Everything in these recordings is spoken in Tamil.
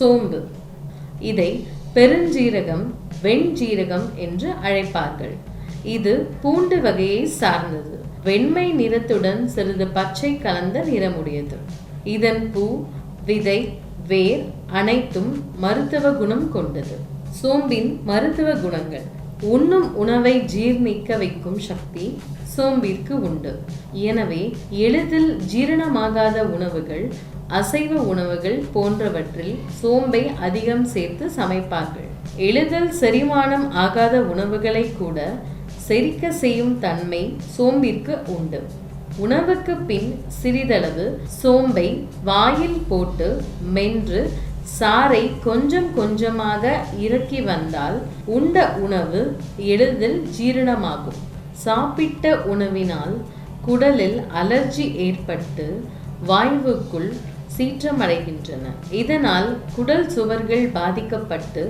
சோம்பு. இதை பெருஞ்சீரகம் வெண்ஜீரகம் என்று அழைப்பார்கள். இது பூண்டு வகையை சார்ந்தது. வெண்மை நிறத்துடன் சிறிது பச்சை கலந்த நிறமுடையது. இதன் பூ விதை வேர் அனைத்தும் மருத்துவ குணம் கொண்டது. சோம்பின் மருத்துவ குணங்கள். உண்ணும் உணவை ஜீர்ணிக்க வைக்கும் சக்தி சோம்பிற்கு உண்டு. எனவே எளிதில் ஜீரணமாகாத உணவுகள் அசைவ உணவுகள் போன்றவற்றில் சோம்பை அதிகம் சேர்த்து சமைப்பார்கள். எளிதில் செரிமானம் ஆகாத உணவுகளை கூட செரிக்க செய்யும் தன்மை சோம்பிற்கு உண்டு. உணவுக்கு பின் சிறிதளவு சோம்பை வாயில் போட்டு மென்று சாறை கொஞ்சம் கொஞ்சமாக இறக்கி வந்தால் உண்ட உணவு எளிதில் ஜீரணமாகும். சாப்பிட்ட உணவினால் குடலில் அலர்ஜி ஏற்பட்டு வாய்வுக்குள் சீற்றமடைகின்றன. இதனால் குடல் சுவர்கள் பாதிக்கப்பட்டு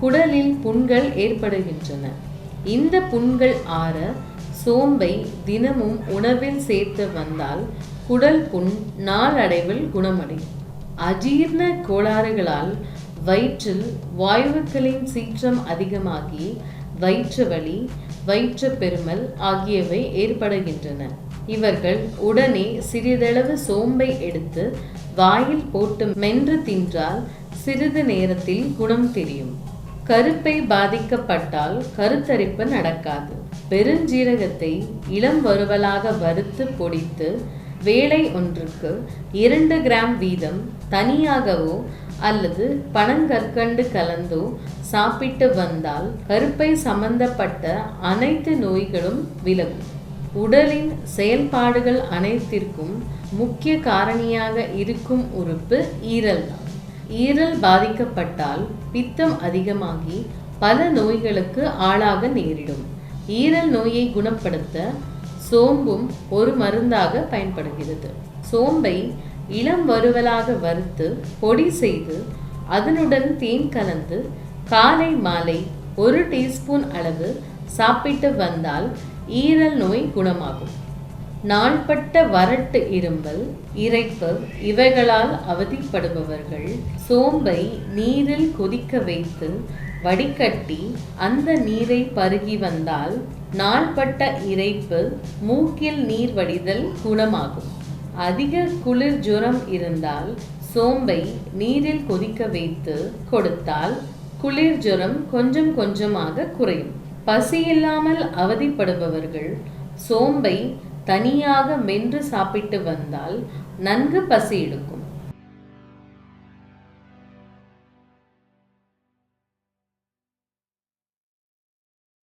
குடலில் புண்கள் ஏற்படுகின்றன. இந்த புண்கள் ஆற சோம்பை தினமும் உணவில் சேர்த்து வந்தால் குடல் புண் நாளடைவில் குணமடையும். அஜீர்ண கோளாறுகளால் வயிற்றில் வாயுக்களின் சீற்றம் அதிகமாகி வயிற்று வலி வயிற்று பெருமல் ஆகியவை ஏற்படுகின்றன. இவர்கள் உடனே சிறிதளவு சோம்பை எடுத்து வாயில் போட்டு மென்று தின்றால் சிறிது நேரத்தில் குணம் தெரியும். கருப்பை பாதிக்கப்பட்டால் கருத்தரிப்பு நடக்காது. பெருஞ்சீரகத்தை இளம் வறுவலாக வறுத்து பொடித்து வேலை ஒன்றுக்கு இரண்டு கிராம் வீதம் தனியாகவோ அல்லது பனங்கற்கண்டு கலந்தோ சாப்பிட்டு வந்தால் கருப்பை சம்பந்தப்பட்ட அனைத்து நோய்களும் விலகும். உடலின் செயல்பாடுகள் அனைத்திற்கும் முக்கிய காரணியாக இருக்கும் உறுப்பு ஈரல் தான். ஈரல் பாதிக்கப்பட்டால் பித்தம் அதிகமாகி பல நோய்களுக்கு ஆளாக நேரிடும். ஈரல் நோயை குணப்படுத்த சோம்பும் ஒரு மருந்தாக பயன்படுகிறது. சோம்பை இளம் வறுவலாக வறுத்து பொடி செய்து அதனுடன் தேன் கலந்து காலை மாலை ஒரு டீஸ்பூன் அளவு சாப்பிட்டு வந்தால் ஈரல் நோய் குணமாகும். நாள்பட்ட வறட்டு இரும்பல் இறைப்பு இவைகளால் அவதிப்படுபவர்கள் சோம்பை நீரில் கொதிக்க வைத்து வடிகட்டி அந்த நீரை பருகி வந்தால் நாள்பட்ட இறைப்பு மூக்கில் நீர் வடிதல் குணமாகும். அதிக குளிர் ஜுரம் இருந்தால் சோம்பை நீரில் கொதிக்க வைத்து கொடுத்தால் குளிர் ஜுரம் கொஞ்சம் கொஞ்சமாக குறையும். பசியில்லாமல் அவதிப்படுபவர்கள் சோம்பை தனியாக மென்று சாப்பிட்டு வந்தால் நன்கு பசி எடுக்கும்.